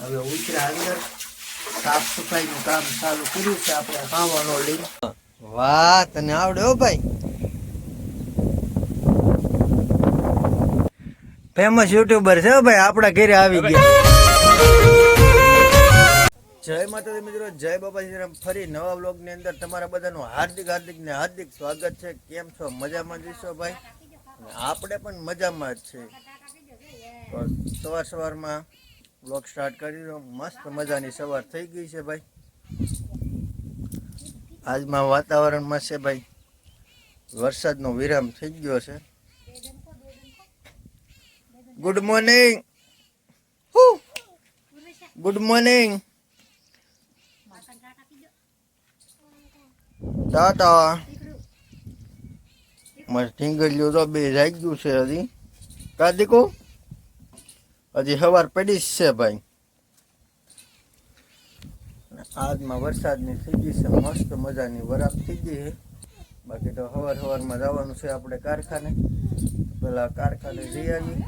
હવે ઉતરા અંદર, સાફ સફાઈનું કામ ચાલુ કર્યું છે, આપણે ખાવાનો લઈ વાહ, તને આવડે હો ભાઈ. ફેમસ યુટ્યુબર છે ભાઈ, આપણા ઘરે આવી ગયા. જય માતાજી મિત્રો, જય બાબાજી ફરી નવા વ્લોગની અંદર તમારા બધાનું હાર્દિક હાર્દિક ને હાર્દિક સ્વાગત છે. કેમ છો? મજામાં જઈશો ભાઈ? આપણે પણ મજામાં જ છે સવાર સવારમાં વ્લોગ સ્ટાર્ટ કરી દો મસ્ત મજાની સવાર થઈ ગઈ છે ભાઈ. આજમાં વાતાવરણમાં છે ભાઈ. વરસાદનો વિરામ થઈ ગયો છે. Good morning good morning tata મારે લ્યો તો બે જાગ્યું છે હજી. કા દીકુ હજી સવાર પડી છે ભાઈ. આજમાં વરસાદની થઈ ગઈ છે મસ્ત મજાની વરાપ થઈ ગઈ છે. બાકી તો સવાર સવારમાં જવાનું છે આપણે કારખાને. પેલા કારખાને જઈ આવીએ.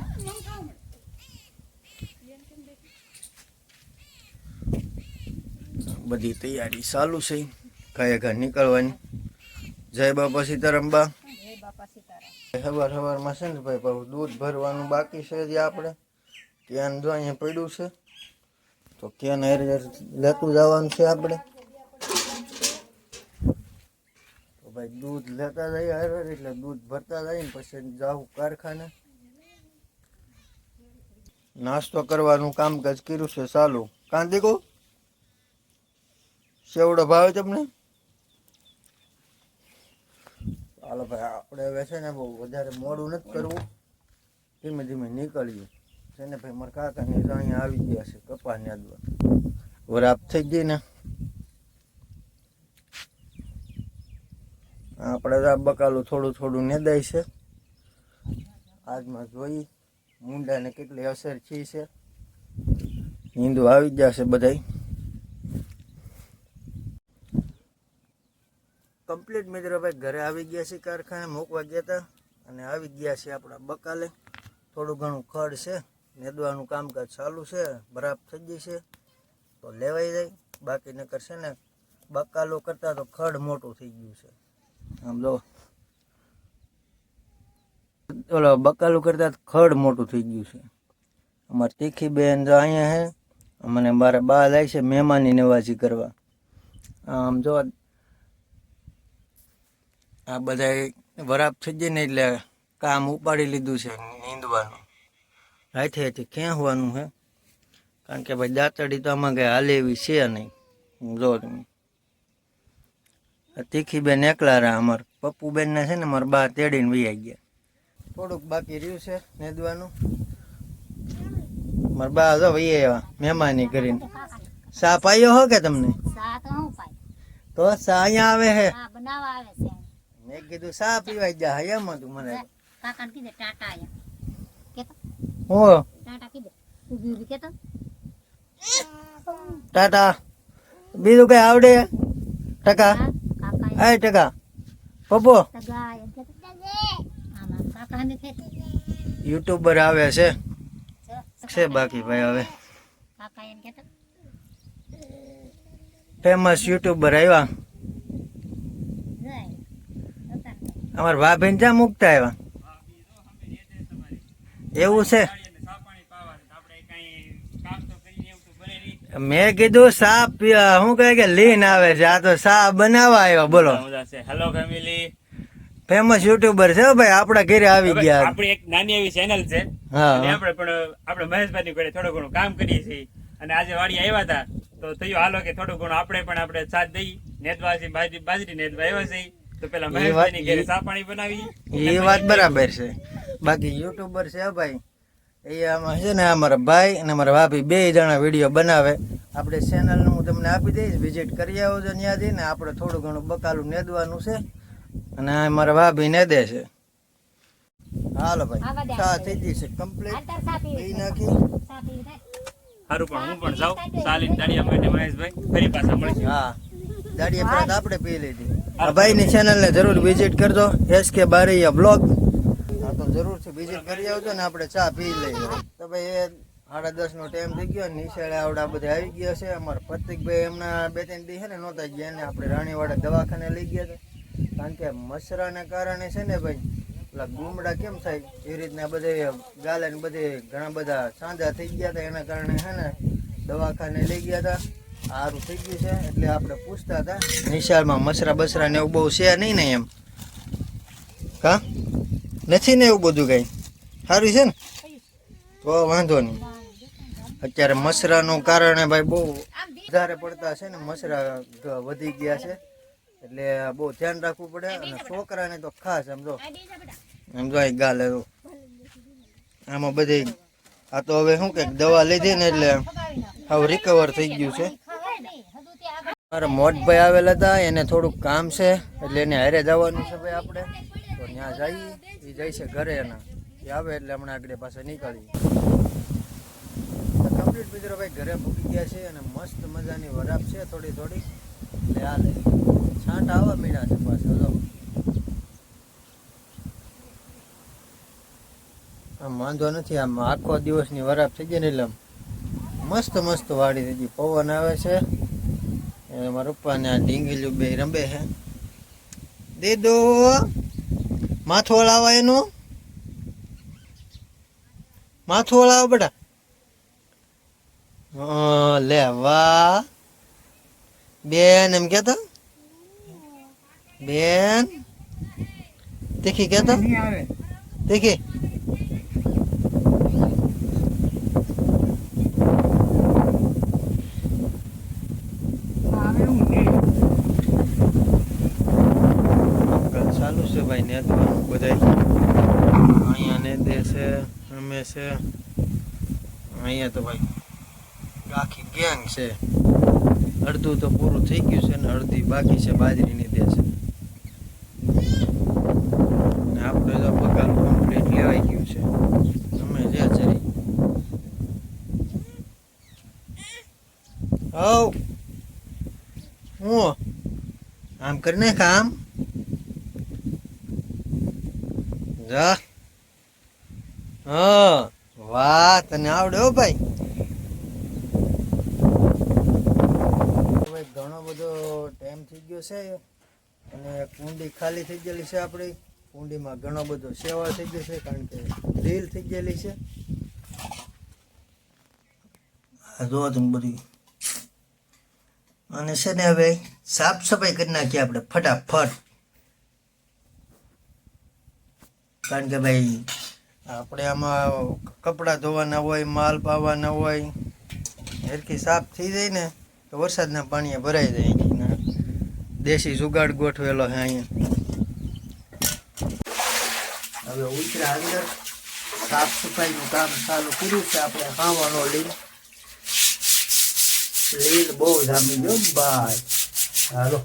બધી તૈયારી ચાલુ છે. ઘરે ઘર નીકળવાની. જય બાપા સીતારામબા સવાર સવારમાં છે ને ભાઈ દૂધ ભરવાનું બાકી છે હજી આપણે. ક્યાં જો અહીંયા પડ્યું છે, તો ક્યાં હેર લેતું જવાનું છે આપણે? તો ભાઈ દૂધ લેતા જઈએ હેર એટલે દૂધ ભરતા જઈએ ને પછી જાવું કારખાને. નાસ્તો કરવાનું કામકાજ કર્યું છે ચાલુ. કાંતિકો સેવડો ભાવે તમને? ચાલો ભાઈ, આપણે હવે છે ને બહુ વધારે મોડું નથી કરવું. ધીમે ધીમે નીકળીએ. છે ભાઈ, મારા કાકાની અહીંયા આવી ગયા છે કપાની આદવા વરાપ થઈ ગઈ ને. આપણે બકાલું થોડું થોડું નેદાય છે. આજમાં જોઈ મુંડાને કેટલી અસર થઈ છે. હિન્દુ આવી ગયા છે બધાય. કમ્પ્લીટ મિત્રો ભાઈ, ઘરે આવી ગયા છે કારખાને, મૂકવા ગયા હતા. અને આવી ગયા છે આપણા બકાલે. થોડું ઘણું ખડ છે. નેદવાનું કામકાજ ચાલુ છે બરાબર થઈ ગઈ છે, તો લેવાઈ જાય. બાકી નકર છે ને, બકાલો કરતાં તો ખડ મોટું થઈ ગયું છે. આમ જો. ઓલો બકાલું કરતાં ખડ મોટું થઈ ગયું છે. અમારી તીખી બેન જો અહીંયા હે મને મારા બા જાય છે મહેમાની નવાજી કરવા. આમ જો, આ બધા વરાપ થઈ જાય ને એટલે કામ ઉપાડી લીધું છે, નીંદવાનું. હાથે ક્યાં ખેંચવાનું છે કારણ કે ભાઈ દાંતડી તો આમાં કંઈ હાલે એવી છે નહીં. જો તમે તીખી બેન એકલા રહ્યા અમાર. પપ્પુ બેન ને છે ને મારા બા તેડીને વૈયા ગયા. થોડુંક બાકી રહ્યું છે નેદવાનું. મારા બા જો વૈયા એવા મહેમાની કરીને. સા પાયો હો કે તમને? તો હું સા અહીંયા આવે હે? હા મેં કીધું સા પીવાય જા. એમ હતું મને. કાકા કીધે ટાટા હું ટાટા બીજું કઈ આવડે ટકા હા ટકા પપ્પો યુટ્યુબર આવે છે છે બાકી ભાઈ હવે ફેમસ યુટ્યુબર આવ્યા અમારા ભાભીને ત્યાં મૂકતા આવ્યા એવું છે. મેં કીધું સા શું કહે કે લીન આવે છે આ તો સા બનાવવા આવ્યો બોલો. હેલો ફેમિલી ફેમસ યુટ્યુબર છે ભાઈ આપડા ઘરે આવી ગયા. આપણી એક નાની એવી ચેનલ છે. હા. આપણે પણ આપણે મહેશભાઈ ની ઘરે થોડું ઘણું કામ કરીએ છીએ. અને આજે વાડી આવ્યા હતા. તો થયું હાલો કે થોડું ઘણું આપણે પણ આપણે સાથ દઈ. નેતવા છે બાજરી બાજરી નેતવા આવ્યા છે તો પેલા મહેશભાઈ ની ઘરે ચા પાણી બનાવી. એ વાત બરાબર છે. બાકી યુટ્યુબર છે હો ભાઈ. એ આમાં છે ને અમારા ભાઈ અને અમારા ભાભી બે જણા વીડિયો બનાવે. આપણે ચેનલનું હું તમને આપી દઈશ વિઝિટ કરી આવજો ત્યાં જઈને આપણે થોડું ઘણું બકાલું નેદવાનું છે અને આ મારા ભાભી નેદે છે. હાલો ભાઈ સા ચા થઈ ગઈ છે કમ્પ્લીટ પી નાખી. સારું પણ હું પણ જાઉં. સાલીન દાડિયા માટે મહેશભાઈ ફરી પાછા મળીશું. હા દાડિયા પ્રાંત આપણે પી લીધી. આ ભાઈની ચેનલને જરૂર વિઝિટ કરજો. એસ કે બારૈયા બ્લોગ હા છે. વિઝિટ કરી આવજો ને આપણે ચા પી લઈએ. તો ભાઈ એ સાડા દસ નો ટાઈમ થઈ ગયો, નિશાળે આવડા બધા આવી ગયા છે. અમારા પ્રતિકભાઈ એમના બે ત્રણ દી છે ને નહોતા ગયા ને આપણે રાણીવાડા દવાખાને લઈ ગયા હતા. કારણ કે મસરાને કારણે છે ને ભાઈ પેલા ગુમડા કેમ થાય? એ રીતના બધે ગાલે ને બધે ઘણા બધા સાંજા થઈ ગયા હતા. એના કારણે છે ને દવાખાને લઈ ગયા હતા. સારું થઈ ગયું છે. એટલે આપણે પૂછતા હતા, નિશાળમાં મસરા બસરા ને એવું બહુ છે નહીં ને એમ? કા નથી ને એવું બધું કઈ? સારું છે ને? તો વાંધો નહીં. અત્યારે મસરાનું કારણે ભાઈ બહુ વધારે પડતા છે ને, મસરા વધી ગયા છે. એટલે બહુ ધ્યાન રાખવું પડે અને છોકરાને તો ખાસ એમ જો. એમ જો અહીં ગાલે આમાં બધી આ તો હવે શું કે દવા લીધી ને એટલે હવે રિકવર થઈ ગયું છે. મારા મોટભાઈ આવેલા હતા, એને થોડુંક કામ છે, એટલે એને હારે જવાનું છે ભાઈ આપણે. તો ત્યાં જઈ એ જાય છે ઘરે એના એ આવે એટલે હમણાં આગળ પાસે નીકળી. કમ્પ્લીટ મિત્રો ભાઈ ઘરે મૂકી ગયા છે અને મસ્ત મજાની વરાપ છે થોડી થોડી. એટલે હાલે છાંટ આવવા મીડા છે પાછા આમ વાંધો નથી, આમ આખો દિવસની વરાપ થઈ ગઈ ને એટલે મસ્ત મસ્ત વાડી થઈ ગઈ. પવન આવે છે. મારા પપ્પાને આ ઢીંગીલું બે રંબે છે. દે દો. માથું હલાવા એનું. માથું હલાવો બેટા. લે વાહ. બેન એમ કેતા? બેન. દેખી કેતા? દેખી કામકાજ ચાલુ છે ભાઈ નેદવાનું બધાય અહીંયા ને દે છે અમે છે અહીંયા તો ભાઈ આખી ગેંગ છે. અડધું તો પૂરું થઈ ગયું છે ને અડધી બાકી છે, બાજરીની દે છે. આપણે તો પગાર કમ્પ્લીટ લેવાઈ ગયું છે. તમે જે ચરી હવ. હું? આમ કરીને કામ જા. હા. વાહ તને આવડે હો ભાઈ. ભાઈ ઘણો બધો ટાઈમ થઈ ગયો છે. અને કુંડી ખાલી થઈ ગયેલી છે આપણી. કુંડીમાં ઘણો બધો સેવા થઈ ગયો છે કારણ કે રીલ થઈ ગયેલી છે. જુઓ તમે બધું. અને છે ને હવે સાફ સફાઈ કરી નાખીએ આપણે ફટાફટ. કારણ કે ભાઈ આપણે આમાં કપડાં ધોવાના હોય, માલ પાવાના હોય, હેરખી સાફ થઈ જાય ને, તો વરસાદના પાણીએ ભરાઈ જાય દેશી જુગાડ ગોઠવેલો છે અહીંયા. હવે ઉતરા અંદર. સાફ સફાઈનું કામ ચાલુ કર્યું છે, આપણે ખાવાનો લીલ. લીલ બહુ જામી ગયો ભાઈ હાલો.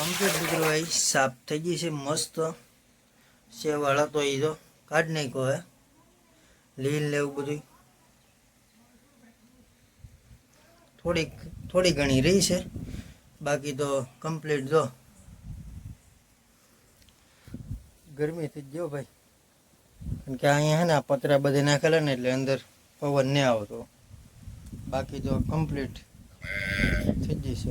કમ્પ્લીટ દીકરો ભાઈ સાફ થઈ ગઈ છે, મસ્ત. સેવાળા તો એ તો કાઢ નાખ્યો હે. લીલ એવું બધું થોડીક, થોડી ઘણી રહી છે. બાકી તો કમ્પ્લીટ જો. ગરમી થઈ ગયો ભાઈ. કારણ કે અહીંયા હે ને આ પતરા બધે નાખેલા ને એટલે અંદર પવન નહીં આવતો. બાકી તો કમ્પ્લીટ થઈ જશે.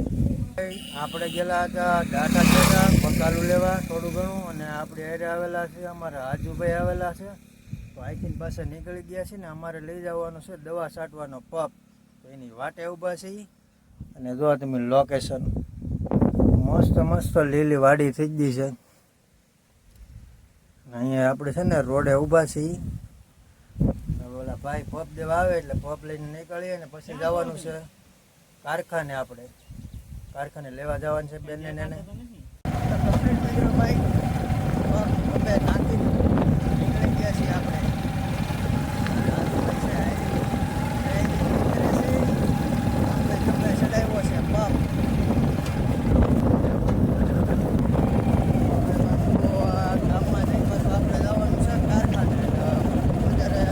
આપણે ગયેલા હતા ડાટા ગયેલા બકાલું લેવા થોડું ઘણું, અને આપણે હેરે આવેલા છે, અમારા આજુભાઈ આવેલા છે. તો આઈથી પાસે નીકળી ગયા છે ને અમારે લઈ જવાનો છે દવા છાંટવાનો પપ. તો એની વાટે ઊભા છે અને જો તમે લોકેશન મસ્ત મસ્ત લીલી વાડી થઈ ગઈ છે. અહીંયા આપણે છે ને રોડે ઊભા છીએ ઓલા ભાઈ પપ દેવા આવે એટલે પપ લઈને નીકળીએ ને પછી જવાનું છે. કારખાને આપણે. કારખાને લેવા જવાનું છે બેનને ને. કમ્પ્લીટ મિત્રો ભાઈ. પપ પપે નાખીને નીકળી ગયા છીએ આપણે આજુબાજુ છે, આઈ. આઈ કરે છે. આપણે ખભે ચડાવ્યો છે પપ તો આ ગામમાં જઈ પાછું આપણે જવાનું છે કારખાને એટલે વધારે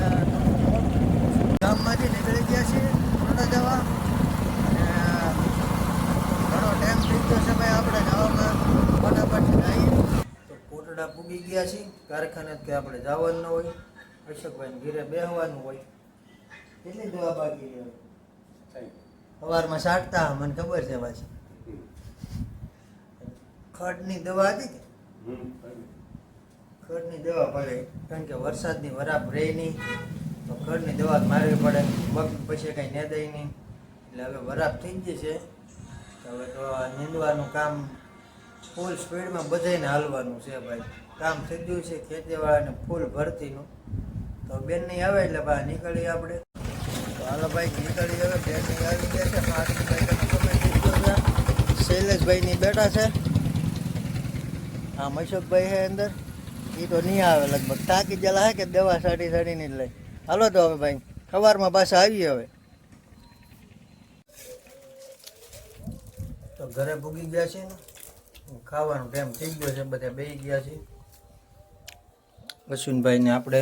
કારખાને કે આપણે જવાનું ન હોય અશોકભાઈ ઘીરે બેહવાનું હોય કેટલી દવા બાકી સવારમાં સાટતા મને ખબર છે પાછી. ખડની દવા હતી કે? ખડની. દવા પડે કારણ કે વરસાદની વરાપ રહે નહીં તો ખડની દવા મારવી પડે મગ પછી કંઈ નેદાય નહીં. એટલે હવે વરાપ થઈ ગઈ છે હવે તો નીંદવાનું કામ ફૂલ સ્પીડમાં બધાને હાલવાનું છે ભાઈ. કામ થઈ ગયું છે ખેતીવાળાને ફૂલ ભરતીનું. તો બેન નહીં આવે એટલે ભાઈ નીકળીએ આપણે. તો હાલો ભાઈ નીકળી હવે. બેન નહીં આવી ગયા છે. મારી શૈલેષભાઈની બેઠા છે. હા મશોકભાઈ છે અંદર. એ તો નહીં આવે લગભગ. તાકી જલા હે કે દવા સાડી સાડીને જ લઈ. હાલો તો હવે ભાઈ, સવારમાં પાછા આવીએ હવે. તો ઘરે ભૂગી ગયા છે ને? ખાવાનો ટાઈમ થઈ ગયો છે? બધા બેસી ગયા છે. અશ્વિનભાઈને આપણે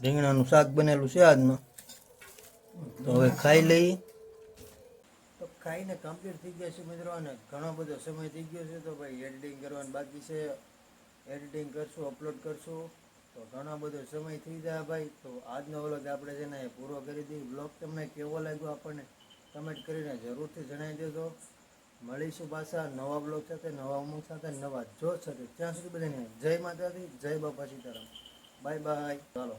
રીંગણાનું શાક બનેલું છે આજનું. તો હવે ખાઈ લઈએ તો ખાઈને કમ્પ્લીટ થઈ ગયા છે મિત્રો, અને ઘણો બધો સમય થઈ ગયો છે. તો ભાઈ એડિટિંગ કરવાનું બાકી છે. એડિટિંગ કરશું અપલોડ કરશું. તો ઘણો બધો સમય થઈ જાય ભાઈ. તો આજનો વ્લોગ આપણે છે ને પૂરો કરી દઈએ. બ્લોગ તમને કેવો લાગ્યો આપણને? કમેન્ટ કરીને જરૂરથી જણાવી દેજો. મળીશું પાછા, નવા બ્લોગ સાથે, નવા ઉમંગ સાથે, નવા જોશ સાથે. ત્યાં સુધી બધાને જય માતાજી, જય બાપા સીતારામ. બાય બાય ચાલો.